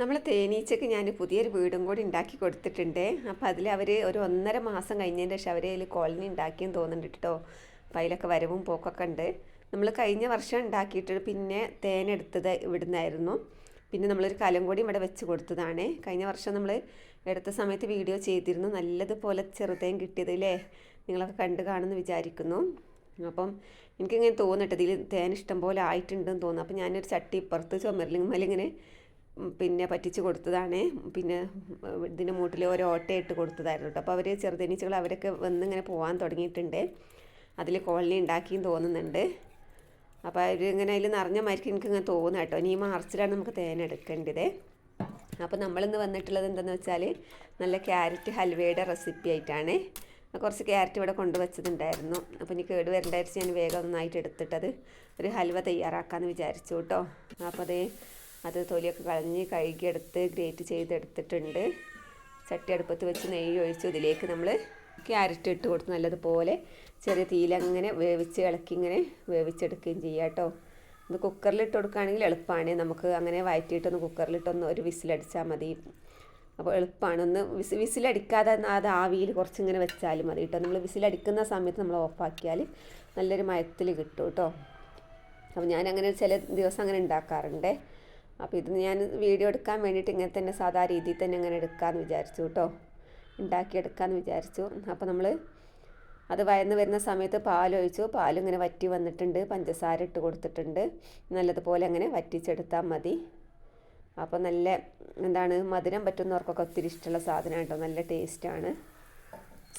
നമ്മൾ തേനീച്ചക്ക് ഞാൻ പുതിയൊരു വീടും കൂടി ഉണ്ടാക്കി കൊടുത്തിട്ടുണ്ട്. അപ്പോൾ അതിൽ അവർ ഒരു ഒന്നര മാസം കഴിഞ്ഞതിന് ശേഷം അവർ അതിൽ കോളനി ഉണ്ടാക്കിയെന്ന് തോന്നുന്നുണ്ട് കേട്ടോ അപ്പോൾ അതിലൊക്കെ വരവും പോക്കൊക്കെ ഉണ്ട്. നമ്മൾ കഴിഞ്ഞ വർഷം ഉണ്ടാക്കിയിട്ട് പിന്നെ തേനെടുത്തത് ഇവിടുന്നായിരുന്നു. പിന്നെ നമ്മളൊരു കലം കൂടി ഇവിടെ വെച്ച് കൊടുത്തതാണ്. കഴിഞ്ഞ വർഷം നമ്മൾ എടുത്ത സമയത്ത് വീഡിയോ ചെയ്തിരുന്നു. നല്ലതുപോലെ ചെറുതേൻ കിട്ടിയത് അല്ലേ നിങ്ങളൊക്കെ കണ്ടു കാണുമെന്ന് വിചാരിക്കുന്നു. അപ്പം എനിക്കിങ്ങനെ തോന്നിട്ട് ഇതിൽ തേൻ ഇഷ്ടം പോലെ ആയിട്ടുണ്ടെന്ന് തോന്നുന്നു. അപ്പം ഞാനൊരു ചട്ടി ഇപ്പുറത്ത് ചുമരലിങ്ങമേലിങ്ങനെ ഉം, പിന്നെ പറ്റിച്ച് കൊടുത്തതാണ്. പിന്നെ ഇതിന്റെ മൂട്ടിൽ ഓരോ ഓട്ടയിട്ട് കൊടുത്തതായിരുന്നു കേട്ടോ. അപ്പോൾ അവർ ചെറുതനീച്ചകൾ അവരൊക്കെ വന്ന് ഇങ്ങനെ പോകാൻ തുടങ്ങിയിട്ടുണ്ട്. അതിൽ കോളനി ഉണ്ടാക്കിയും തോന്നുന്നുണ്ട്. അപ്പോൾ അവർ ഇങ്ങനെ അതിൽ നിറഞ്ഞ മരിക്കും എനിക്ക് ഇങ്ങനെ തോന്നുക കേട്ടോ. ഇനി ഈ മാർച്ചിലാണ് നമുക്ക് തേൻ എടുക്കേണ്ടത്. അപ്പോൾ നമ്മളിന്ന് വന്നിട്ടുള്ളത് എന്താണെന്ന് വെച്ചാൽ നല്ല ക്യാരറ്റ് ഹൽവയുടെ റെസിപ്പി ആയിട്ടാണ്. കുറച്ച് ക്യാരറ്റ് ഇവിടെ കൊണ്ടുവച്ചതുണ്ടായിരുന്നു അപ്പോൾ ഇനി കേട് വരണ്ടായിരിച്ച് ഞാൻ വേഗം ഒന്നായിട്ട് എടുത്തിട്ടത് ഒരു ഹൽവ തയ്യാറാക്കാമെന്ന് വിചാരിച്ചു കേട്ടോ. അപ്പോൾ അതേ അത് തൊലിയൊക്കെ കളഞ്ഞ് കഴുകിയെടുത്ത് ഗ്രേറ്റ് ചെയ്തെടുത്തിട്ടുണ്ട്. ചട്ടി അടുപ്പത്ത് വെച്ച് നെയ്യ് ഒഴിച്ച് ഇതിലേക്ക് നമ്മൾ ക്യാരറ്റ് ഇട്ട് കൊടുത്ത് നല്ലതുപോലെ ചെറിയ തീയിലങ്ങനെ വേവിച്ച് ഇളക്കി ഇങ്ങനെ വേവിച്ചെടുക്കുകയും ചെയ്യാം കേട്ടോ. ഇത് കുക്കറിലിട്ട് കൊടുക്കുകയാണെങ്കിൽ എളുപ്പമാണ് നമുക്ക് അങ്ങനെ വയറ്റിയിട്ടൊന്ന് കുക്കറിലിട്ടൊന്ന് ഒരു വിസിലടിച്ചാൽ മതി. അപ്പോൾ എളുപ്പമാണ് ഒന്ന് വിസ് വിസിലടിക്കാതെ അത് ആവിയിൽ കുറച്ചിങ്ങനെ വെച്ചാലും മതി കേട്ടോ. നമ്മൾ വിസിലടിക്കുന്ന സമയത്ത് നമ്മൾ ഓഫാക്കിയാൽ നല്ലൊരു മയത്തിൽ കിട്ടും കേട്ടോ. അപ്പോൾ ഞാനങ്ങനെ ചില ദിവസം അങ്ങനെ ഉണ്ടാക്കാറുണ്ട്. അപ്പോൾ ഇത് ഞാൻ വീഡിയോ എടുക്കാൻ വേണ്ടിയിട്ട് ഇങ്ങനെ തന്നെ സാധാ രീതിയിൽ തന്നെ അങ്ങനെ എടുക്കാമെന്ന് വിചാരിച്ചു കേട്ടോ. ഉണ്ടാക്കിയെടുക്കാമെന്ന് വിചാരിച്ചു. അപ്പോൾ നമ്മൾ അത് വയന്ന് വരുന്ന സമയത്ത് പാലൊഴിച്ചു. പാലിങ്ങനെ വറ്റി വന്നിട്ടുണ്ട്. പഞ്ചസാര ഇട്ട് കൊടുത്തിട്ടുണ്ട്. നല്ലതുപോലെ അങ്ങനെ വറ്റിച്ചെടുത്താൽ മതി. അപ്പോൾ നല്ല എന്താണ് മധുരം പറ്റുന്നവർക്കൊക്കെ ഒത്തിരി ഇഷ്ടമുള്ള സാധനമാണ് കേട്ടോ. നല്ല ടേസ്റ്റാണ്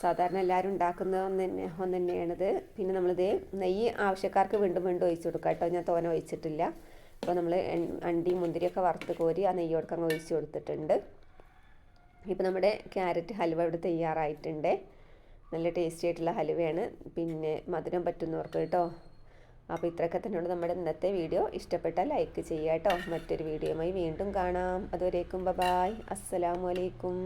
സാധാരണ എല്ലാവരും ഉണ്ടാക്കുന്ന ഒന്ന് തന്നെ ഒന്ന് തന്നെയാണിത്. പിന്നെ നമ്മളിത് നെയ്യ് ആവശ്യക്കാർക്ക് വീണ്ടും വീണ്ടും ഒഴിച്ചു കൊടുക്കാം കേട്ടോ. ഞാൻ തോന ഒഴിച്ചിട്ടില്ല. അപ്പോൾ നമ്മൾ അണ്ടി മുന്തിരിയൊക്കെ വറുത്ത് കോരി ആ നെയ്യോടൊക്കെ അങ്ങ് ഒഴിച്ചു കൊടുത്തിട്ടുണ്ട്. ഇപ്പോൾ നമ്മുടെ ക്യാരറ്റ് ഹൽവ ഇവിടെ തയ്യാറായിട്ടുണ്ട്. നല്ല ടേസ്റ്റി ആയിട്ടുള്ള ഹലുവയാണ് പിന്നെ മധുരം പറ്റുന്നവർക്ക് കേട്ടോ. അപ്പോൾ ഇത്രയൊക്കെ തന്നെയാണ് നമ്മുടെ ഇന്നത്തെ വീഡിയോ. ഇഷ്ടപ്പെട്ടാൽ ലൈക്ക് ചെയ്യുക കേട്ടോ. മറ്റൊരു വീഡിയോയുമായി വീണ്ടും കാണാം. അതുവരേക്കും ബബായ് അസ്സലാമലൈക്കും